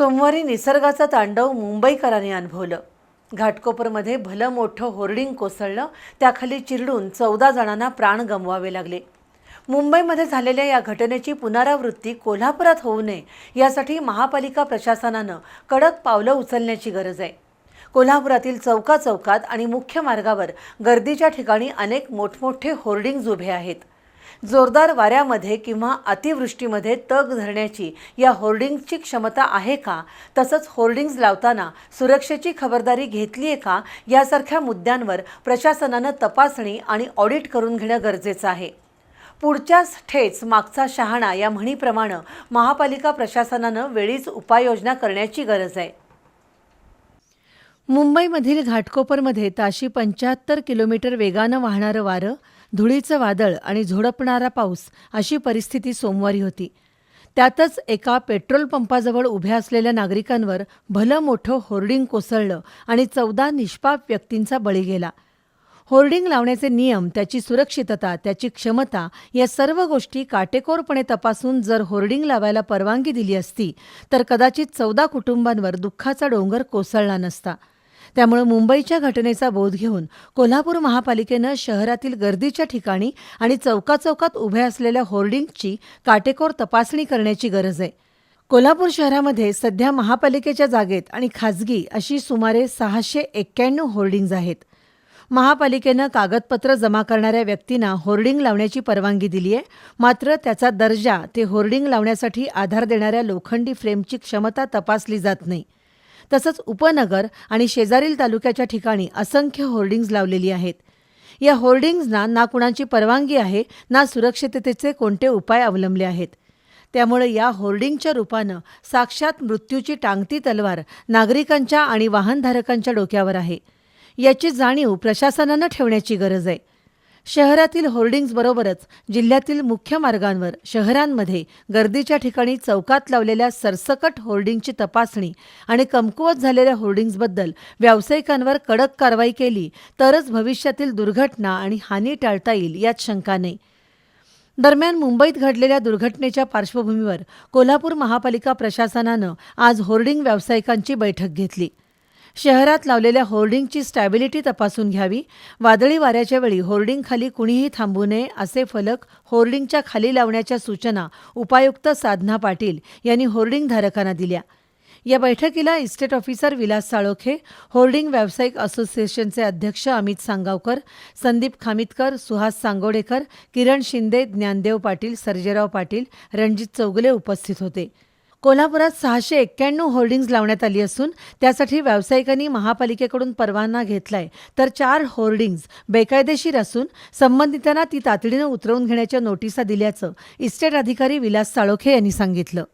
सोमवारी निसर्गाचा तांडव मुंबईकरांनी अनुभवलं. घाटकोपरमध्ये भलं मोठं होर्डिंग कोसळलं त्याखाली चिरडून चौदा जणांना प्राण गमवावे लागले. मुंबईमध्ये झालेल्या या घटनेची पुनरावृत्ती कोल्हापुरात होऊ नये यासाठी महापालिका प्रशासनानं कडक पावलं उचलण्याची गरज आहे. कोल्हापुरातील चौका चौकात आणि मुख्य मार्गावर गर्दीच्या ठिकाणी अनेक मोठमोठे होर्डिंग्ज उभे आहेत. जोरदार वाऱ्यामध्ये किंवा अतिवृष्टीमध्ये तग धरण्याची या होर्डिंग्सची क्षमता आहे का? तसंच होर्डिंग्ज लावताना सुरक्षेची खबरदारी घेतली आहे का? यासारख्या मुद्द्यांवर प्रशासनानं तपासणी आणि ऑडिट करून घेणं गरजेचं आहे. पुढच्याच ठेच मागचा शहाणा या म्हणीप्रमाणे महापालिका प्रशासनानं वेळीच उपाययोजना करण्याची गरज आहे. मुंबईमधील घाटकोपरमध्ये ताशी पंच्याहत्तर किलोमीटर वेगानं वाहणारं वारं धुळीचं वादळ आणि झोडपणारा पाऊस अशी परिस्थिती सोमवारी होती. त्यातच एका पेट्रोल पंपाजवळ उभ्या असलेल्या नागरिकांवर भलं मोठं होर्डिंग कोसळलं आणि चौदा निष्पाप व्यक्तींचा बळी गेला. होर्डिंग लावण्याचे नियम त्याची सुरक्षितता त्याची क्षमता या सर्व गोष्टी काटेकोरपणे तपासून जर होर्डिंग लावायला परवानगी दिली असती तर कदाचित चौदा कुटुंबांवर दुःखाचा डोंगर कोसळला नसता. त्यामुळे मुंबईच्या घटनेचा बोध घेऊन कोल्हापूर महापालिकेनं शहरातील गर्दीच्या ठिकाणी आणि चौकाचौकात उभ्या असलेल्या होर्डिंगची काटेकोर तपासणी करण्याची गरज आहे. कोल्हापूर शहरामध्ये सध्या महापालिकेच्या जागेत आणि खाजगी अशी सुमारे सहाशे एक्क्याण्णव होर्डिंग्ज आहेत. महापालिकेनं कागदपत्र जमा करणाऱ्या व्यक्तींना होर्डिंग लावण्याची परवानगी दिली आहे मात्र त्याचा दर्जा ते होर्डिंग लावण्यासाठी आधार देणाऱ्या लोखंडी फ्रेमची क्षमता तपासली जात नाही. तसंच उपनगर आणि शेजारील तालुक्याच्या ठिकाणी असंख्य होर्डिंग्ज लावलेली आहेत. या होर्डिंग्जना ना कुणाची परवानगी आहे ना सुरक्षिततेचे कोणते उपाय अवलंबले आहेत. त्यामुळे या होर्डिंगच्या रूपानं साक्षात मृत्यूची टांगती तलवार नागरिकांच्या आणि वाहनधारकांच्या डोक्यावर आहे. याची जाणीव प्रशासनानं ठेवण्याची गरज आहे. शहरातील होर्डिंग्जबरोबरच जिल्ह्यातील मुख्य मार्गांवर शहरांमध्ये गर्दीच्या ठिकाणी चौकात लावलेल्या सरसकट होर्डिंगची तपासणी आणि कमकुवत झालेल्या होर्डिंग्जबद्दल व्यावसायिकांवर कडक कारवाई केली तरच भविष्यातील दुर्घटना आणि हानी टाळता येईल यात शंका नाही. दरम्यान मुंबईत घडलेल्या दुर्घटनेच्या पार्श्वभूमीवर कोल्हापूर महापालिका प्रशासनानं आज होर्डिंग व्यावसायिकांची बैठक घेतली. शहरात लावलेल्या होर्डिंगची स्टॅबिलिटी तपासून घ्यावी. वादळी वाऱ्याच्या वेळी होर्डिंगखाली कुणीही थांबू नये असे फलक होर्डिंगच्या खाली लावण्याच्या सूचना उपायुक्त साधना पाटील यांनी होर्डिंग धारकांना दिल्या. या बैठकीला estate officer Vilas Salokhe hoarding व्यावसायिक असोसिएशनचे अध्यक्ष अमित सांगावकर संदीप खामितकर सुहास सांगोडेकर किरण शिंदे ज्ञानदेव पाटील सर्जेराव पाटील रणजित चौगले उपस्थित होते. कोल्हापुरात सहाशे एक्क्याण्णव होर्डिंग्ज लावण्यात आली असून त्यासाठी व्यावसायिकांनी महापालिकेकडून परवाना घेतलाय. तर चार होर्डिंग्ज बेकायदेशीर असून संबंधितांना ती तातडीनं उतरवून घेण्याच्या नोटिसा दिल्याचं इस्टेट अधिकारी विलास साळोखे यांनी सांगितलं.